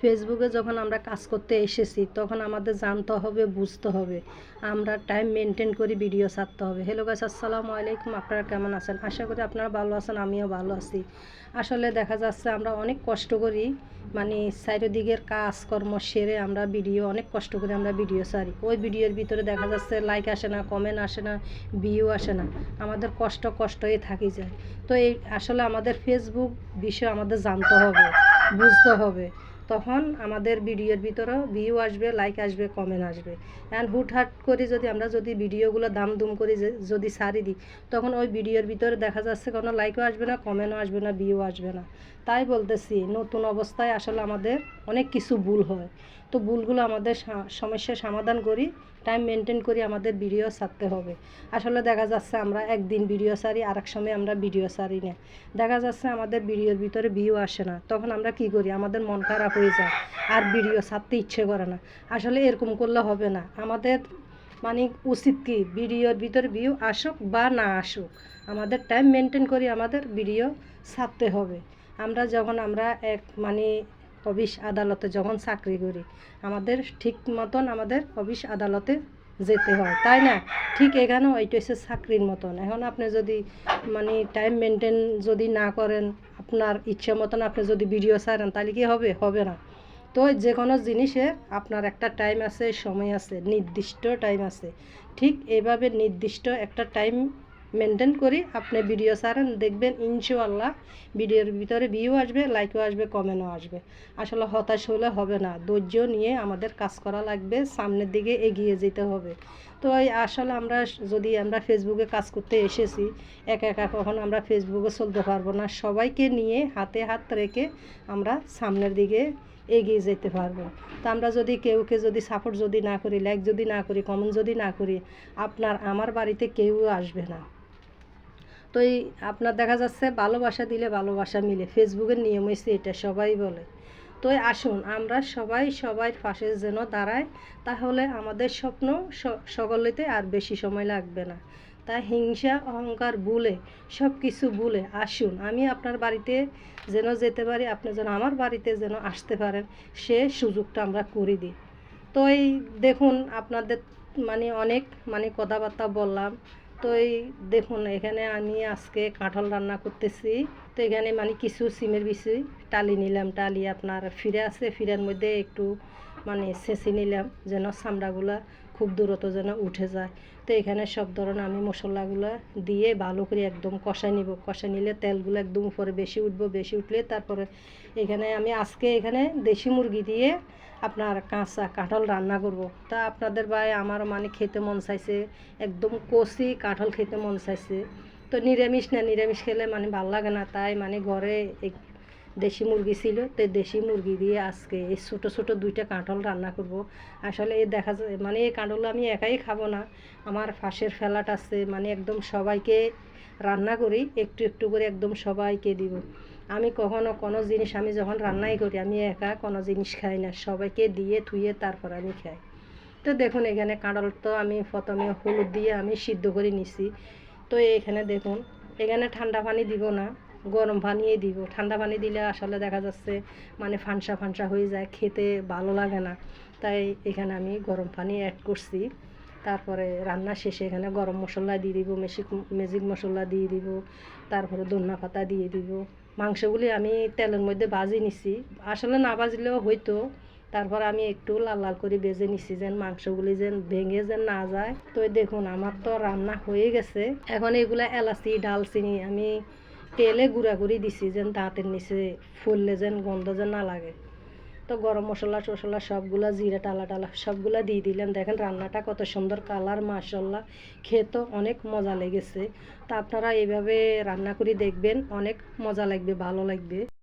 ফেসবুকে যখন আমরা কাজ করতে এসেছি, তখন আমাদের জানতে হবে, বুঝতে হবে। আমরা টাইম মেনটেন করে ভিডিও ছাড়তে হবে। হ্যালো গাছ আসসালামু আলাইকুম। আপনারা কেমন আছেন? আশা করি আপনারা ভালো আছেন, আমিও ভালো আছি। আসলে দেখা যাচ্ছে আমরা অনেক কষ্ট করি মানে চারিদিকের কাজকর্ম সেরে আমরা ভিডিও অনেক কষ্ট করে আমরা ভিডিও ছাড়ি। ওই ভিডিওর ভিতরে দেখা যাচ্ছে লাইক আসে না কমেন্ট আসে না ভিউ আসে না। আমাদের কষ্ট কষ্টই থাকি যায়। তো এই, আসলে আমাদের ফেসবুক বিষয় আমাদের জানতে হবে, বুঝতে হবে। তখন আমাদের ভিডিওর ভিতরেও ভিউ আসবে লাইক আসবে কমেন্ট আসবে। অ্যান্ড হুটহাট করে যদি আমরা যদি ভিডিওগুলো দাম দুম করে যদি সারি দিই, তখন ওই ভিডিওর ভিতরে দেখা যাচ্ছে কোনো লাইকও আসবে না কমেন্টও আসবে না ভিউ আসবে না। তাই বলতেছি, নতুন অবস্থায় আসলে আমাদের অনেক কিছু ভুল হয়। তো ভুলগুলো আমাদের সমস্যার সমাধান করি। টাইম মেনটেন করি, আমাদের ভিডিও ছাড়তে হবে। আসলে দেখা যাচ্ছে আমরা একদিন ভিডিও সারি আর এক সময় আমরা ভিডিও সারি না। দেখা যাচ্ছে আমাদের ভিডিওর ভিতরে ভিউ আসে না। তখন আমরা কি করি? আমাদের মন খারাপ হয়ে যায়। আর ভিডিও ছাড়তে ইচ্ছে করে না। আসলে এরকম করলে হবে না। আমাদের মানে উচিত কি? ভিডিওর ভিতরে ভিউ আসুক বা না আসুক। আমাদের টাইম মেনটেন করি, আমাদের ভিডিও ছাড়তে হবে। আমরা যখন আমরা এক মানে অফিস আদালতে যখন চাকরি করি, আমাদের ঠিক মতন আমাদের অফিস আদালতে যেতে হয়। তাই না? ঠিক এখানেও ওইটা হচ্ছে চাকরির মতন। এখন আপনি যদি মানে টাইম মেনটেন যদি না করেন, আপনার ইচ্ছে মতন আপনি যদি ভিডিও ছাড়েন, তাহলে কি হবে? হবে না। তো যে কোনো জিনিসে আপনার একটা টাইম আছে, সময় আছে, নির্দিষ্ট টাইম আছে। ঠিক এইভাবে নির্দিষ্ট একটা টাইম মেনটেন করি, আপনি ভিডিও ছাড়েন, দেখবেন ইনশাআল্লাহ ভিডিওর ভিতরে ভিউ আসবে লাইকও আসবে কমেন্টও আসবে। আসলে হতাশ হলে হবে না, ধৈর্য নিয়ে আমাদের কাজ করা লাগবে, সামনের দিকে এগিয়ে যেতে হবে। তো এই আসলে আমরা যদি আমরা ফেসবুকে কাজ করতে এসেছি, একা একা কখন আমরা ফেসবুকে চলতে পারব না, সবাইকে নিয়ে হাতে হাত রেখে আমরা সামনের দিকে এগিয়ে যেতে পারব। তা আমরা যদি কেউকে যদি সাপোর্ট যদি না করি লাইক যদি না করি কমেন্ট যদি না করি, আপনার, আমার বাড়িতে কেউ আসবে না। এই আপনার দেখা যাচ্ছে ভালোবাসা দিলে ভালোবাসা মিলে ফেসবুকের নিয়ম হয়েছে এটা সবাই বলে। তো আসুন, আমরা সবাই সবাই পাশে যেন দাঁড়াই তাহলে আমাদের স্বপ্ন সকলেতে আর বেশি সময় লাগবে না। তাই হিংসা, অহংকার ভুলে সব কিছু ভুলে আসুন। আমি আপনার বাড়িতে যেন যেতে পারি, আপনি যেন আমার বাড়িতে যেন আসতে পারেন, সে সুযোগটা আমরা করে দিই। তো এই দেখুন, আপনাদের মানে অনেক মানে কথাবার্তা বললাম। তো এই দেখুন, এখানে আমি আজকে কাঁঠাল রান্না করতেছি। তো এখানে মানে কিছু সিমের বিচি টালি নিলাম, টালি আপনার ফিরে আছে, ফিরার মধ্যে একটু মানে সেঁচে নিলাম, যেন চামড়াগুলা খুব দূরত যেন উঠে যায়। তো এখানে সব ধরনের আমি মশলাগুলো দিয়ে ভালো করে একদম কষাই নিব। কষাই নিলে তেলগুলো একদম উপরে বেশি উঠবো, বেশি উঠলে তারপরে এখানে আমি আজকে এখানে দেশি মুরগি দিয়ে আপনার কাঁচা কাঁঠাল রান্না করব। তা আপনাদের ভাই আমার মানে খেতে মন চাইছে, একদম কষি কাঁঠাল খেতে মন চাইছে। তো নিরামিষ না, নিরামিষ খেলে মানে ভালো লাগে না। তাই মানে ঘরে দেশি মুরগি ছিল, তো দেশি মুরগি দিয়ে আজকে এই ছোটো ছোটো দুইটা কাঁঠাল রান্না করব। আসলে এই দেখা যায় মানে এই কাঁঠাল আমি একাই খাব না। আমার ফাঁসের ফ্ল্যাট আছে মানে একদম সবাইকে রান্না করি, একটু একটু করে একদম সবাইকে দিব। আমি কখনো কোনো জিনিস আমি যখন রান্নাই করি, আমি একা কোনো জিনিস খাই না, সবাইকে দিয়ে, থুয়ে তারপর আমি খাই। তো দেখুন, এখানে কাঁড়ল তো আমি প্রথমে হলুদ দিয়ে আমি সিদ্ধ করে নিছি। তো এখানে দেখুন, এখানে ঠান্ডা পানি দিব না। গরম পানিই দিব। ঠান্ডা পানি দিলে আসলে দেখা যাচ্ছে মানে ফানসা ফানসা হয়ে যায়, খেতে ভালো লাগে না। তাই এখানে আমি গরম পানি অ্যাড করছি। তারপরে রান্না শেষে এখানে গরম মশলা দিয়ে দিব মেশিক ম্যাজিক মশলা দিয়ে দিব, তারপরে ধনিয়া পাতা দিয়ে দিব। মাংসগুলি আমি তেলের মধ্যে ভাজি নিছি। আসলে না ভাজলেও হইতো। তারপর আমি একটু লাল লাল করে বেজে নিছি যেন মাংসগুলি যেন ভেঙে যেন না যায়। তো দেখুন, আমার তো রান্না হয়ে গেছে। এখন এগুলা এলাচি, ডালচিনি আমি তেলে গুঁড়া করে দিছি যেন দাঁতের নিচে ফুললে যেন গন্ধ যেন না লাগে। তো গরম মশলা টসলা সবগুলা, জিরা টালা টালা সবগুলা দিয়ে দিলাম। দেখেন রান্নাটা কত সুন্দর কালার মাসাল্লা খেতে অনেক মজা লেগেছে। তা আপনারা এইভাবে রান্না করে দেখবেন, অনেক মজা লাগবে, ভালো লাগবে।